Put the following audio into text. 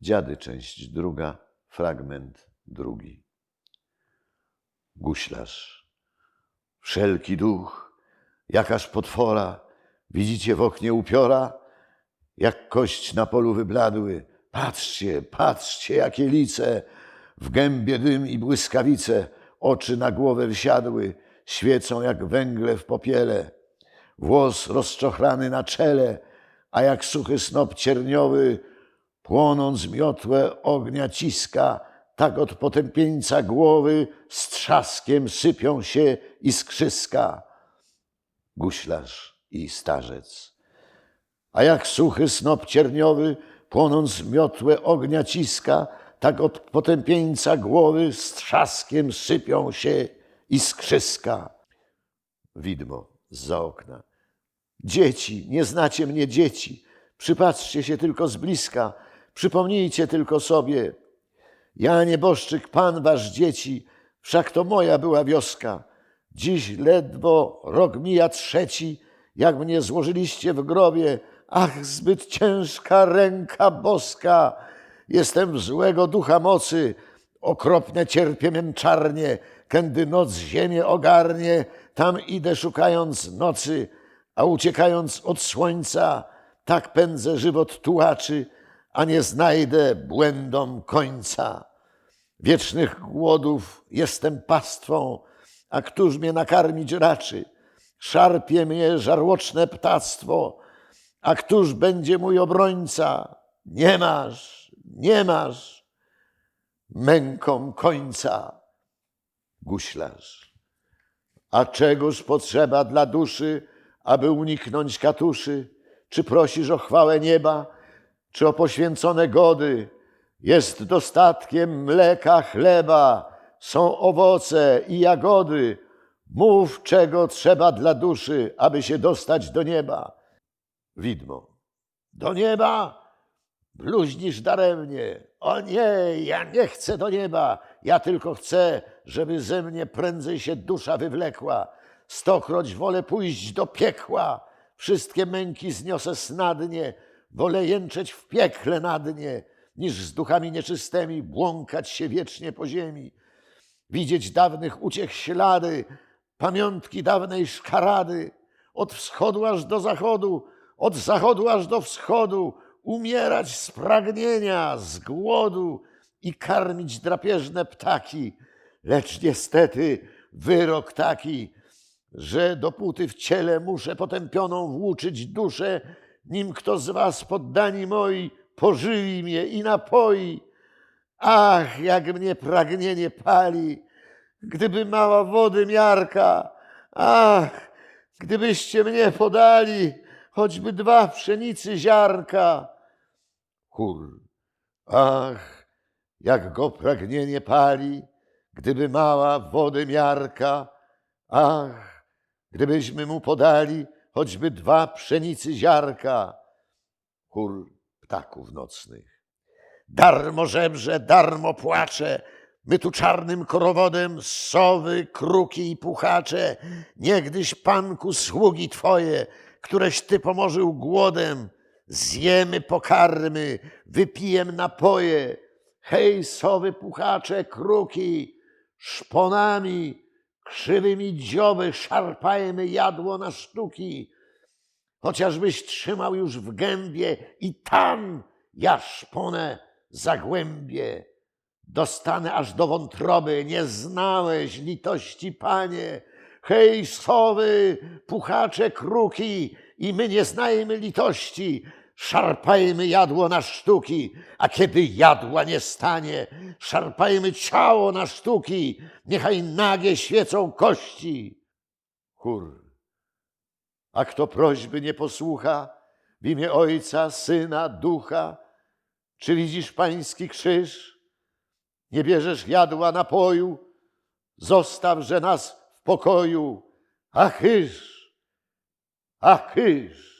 Dziady, część druga, fragment drugi. Guślarz. Wszelki duch, jakaż potwora, widzicie w oknie upiora, jak kość na polu wybladły. Patrzcie, patrzcie, jakie lice, w gębie dym i błyskawice, oczy na głowę wsiadły, świecą jak węgle w popiele. Włos rozczochrany na czele, a jak suchy snop cierniowy, płonąc miotłę ognia ciska, tak od potępieńca głowy z trzaskiem sypią się iskrzyska. Guślarz i starzec. A jak suchy snop cierniowy, płonąc miotłę ognia ciska, tak od potępieńca głowy z trzaskiem sypią się iskrzyska. Widmo za okna. Dzieci, nie znacie mnie dzieci. Przypatrzcie się tylko z bliska, przypomnijcie tylko sobie. Ja nieboszczyk, pan wasz dzieci, wszak to moja była wioska. Dziś ledwo rok mija trzeci, jak mnie złożyliście w grobie. Ach, zbyt ciężka ręka boska. Jestem złego ducha mocy, okropne cierpię męczarnie, kędy noc ziemię ogarnie, tam idę szukając nocy, a uciekając od słońca, tak pędzę żywot tułaczy, a nie znajdę błędom końca. Wiecznych głodów jestem pastwą, a któż mnie nakarmić raczy? Szarpie mnie żarłoczne ptactwo, a któż będzie mój obrońca? Nie masz, nie masz męką końca. Guślarz. A czegoż potrzeba dla duszy, aby uniknąć katuszy? Czy prosisz o chwałę nieba, czy o poświęcone gody? Jest dostatkiem mleka, chleba, są owoce i jagody. Mów, czego trzeba dla duszy, aby się dostać do nieba. Widmo. Do nieba? Bluźnisz daremnie. O nie, ja nie chcę do nieba. Ja tylko chcę, żeby ze mnie prędzej się dusza wywlekła. Stokroć wolę pójść do piekła. Wszystkie męki zniosę snadnie. Wolę jęczeć w piekle na dnie, niż z duchami nieczystymi błąkać się wiecznie po ziemi. Widzieć dawnych uciech ślady, pamiątki dawnej szkarady. Od wschodu aż do zachodu, od zachodu aż do wschodu, umierać z pragnienia, z głodu i karmić drapieżne ptaki. Lecz niestety wyrok taki, że dopóty w ciele muszę potępioną włóczyć duszę, nim kto z was poddani moi pożywi mnie i napoi. Ach, jak mnie pragnienie pali, gdyby mała wody miarka. Ach, gdybyście mnie podali, choćby dwa pszenicy ziarka. Chór. Ach, jak go pragnienie pali, gdyby mała wody miarka. Ach, gdybyśmy mu podali choćby dwa pszenicy ziarka. Chór ptaków nocnych. Darmo żebrze, darmo płacze, my tu czarnym korowodem sowy, kruki i puchacze, niegdyś panku sługi twoje, któreś ty pomożył głodem, zjemy pokarmy, wypijem napoje. Hej, sowy, puchacze, kruki, szponami, krzywymi dzioby szarpajmy jadło na sztuki. Chociażbyś trzymał już w gębie i tam ja szponę zagłębię. Dostanę aż do wątroby, nie znałeś litości, panie. Hej, sowy, puchacze, kruki, i my nie znajemy litości. Szarpajmy jadło na sztuki, a kiedy jadła nie stanie, szarpajmy ciało na sztuki, niechaj nagie świecą kości. Chór. A kto prośby nie posłucha, w imię Ojca, Syna, Ducha, czy widzisz pański krzyż? Nie bierzesz jadła napoju, zostawże nas w pokoju. A chyż, a chyż.